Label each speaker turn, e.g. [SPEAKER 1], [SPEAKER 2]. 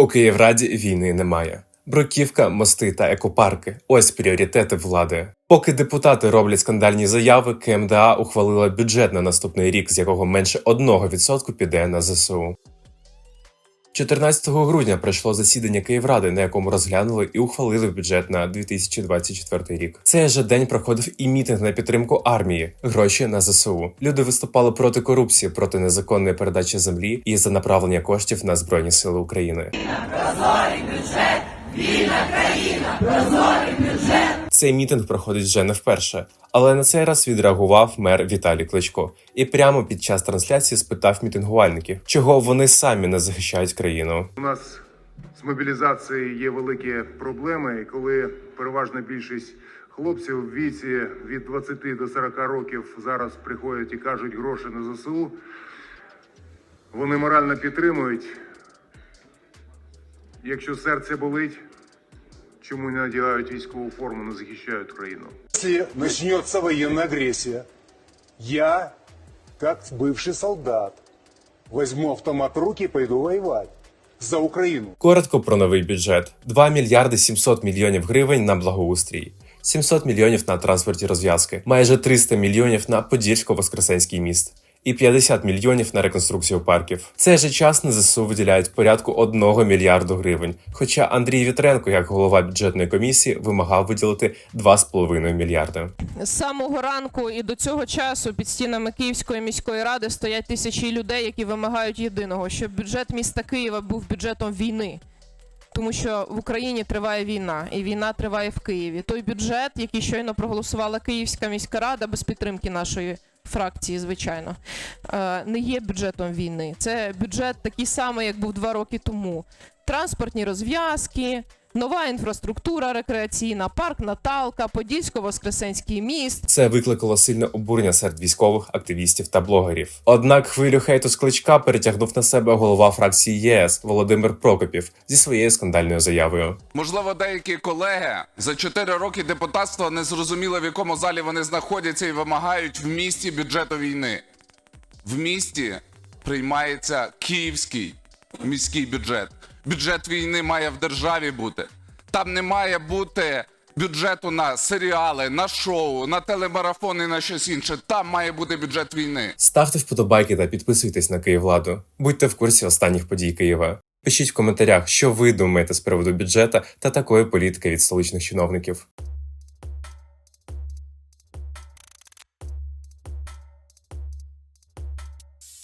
[SPEAKER 1] У Київраді війни немає. Бруківка, мости та екопарки ось пріоритети влади. Поки депутати роблять скандальні заяви, КМДА ухвалила бюджет на наступний рік, з якого менше 1% піде на ЗСУ. 14 грудня пройшло засідання Київради, на якому розглянули і ухвалили бюджет на 2024 рік. Цей же день проходив і мітинг на підтримку армії, гроші на ЗСУ. Люди виступали проти корупції, проти незаконної передачі землі і за направлення коштів на збройні сили України. Цей мітинг проходить вже не вперше, але на цей раз відреагував мер Віталій Кличко і прямо під час трансляції спитав мітингувальників, чого вони самі не захищають країну.
[SPEAKER 2] У нас з мобілізацією є великі проблеми, і коли переважна більшість хлопців в віці від 20 до 40 років зараз приходять і кажуть гроші на ЗСУ, вони морально підтримують. Якщо серце болить, чому не надягають військову форму, не захищають країну?
[SPEAKER 3] Если начнется военная агрессия, я, как бывший солдат, возьму автомат в руки и пойду воевать за Украину.
[SPEAKER 1] Коротко про новий бюджет: 2 мільярди 700 мільйонів гривень на благоустрій. 700 мільйонів на транспорті розв'язки, майже 300 мільйонів на Подільсько-Воскресенський міст і 50 мільйонів на реконструкцію парків. Цей же час на ЗСУ виділяють порядку 1 мільярду гривень. Хоча Андрій Вітренко, як голова бюджетної комісії, вимагав виділити 2,5 мільярди.
[SPEAKER 4] З самого ранку і до цього часу під стінами Київської міської ради стоять тисячі людей, які вимагають єдиного, щоб бюджет міста Києва був бюджетом війни. Тому що в Україні триває війна, і війна триває в Києві. Той бюджет, який щойно проголосувала Київська міська рада без підтримки нашої фракції, звичайно, е, не є бюджетом війни. Це бюджет такий самий, як був два роки тому. Транспортні розв'язки, нова інфраструктура рекреаційна, парк Наталка, Подільсько-Воскресенський міст.
[SPEAKER 1] Це викликало сильне обурення серед військових, активістів та блогерів. Однак хвилю хейту з кличка перетягнув на себе голова фракції ЄС Володимир Прокопів зі своєю скандальною заявою.
[SPEAKER 5] Можливо, деякі колеги за 4 роки депутатства не зрозуміли, в якому залі вони знаходяться і вимагають в місті бюджету війни. В місті приймається київський міський бюджет. Бюджет війни має в державі бути. Там не має бути бюджету на серіали, на шоу, на телемарафони, на щось інше. Там має бути бюджет війни.
[SPEAKER 1] Ставте вподобайки та підписуйтесь на Київладу. Будьте в курсі останніх подій Києва. Пишіть в коментарях, що ви думаєте з приводу бюджета та такої політики від столичних чиновників.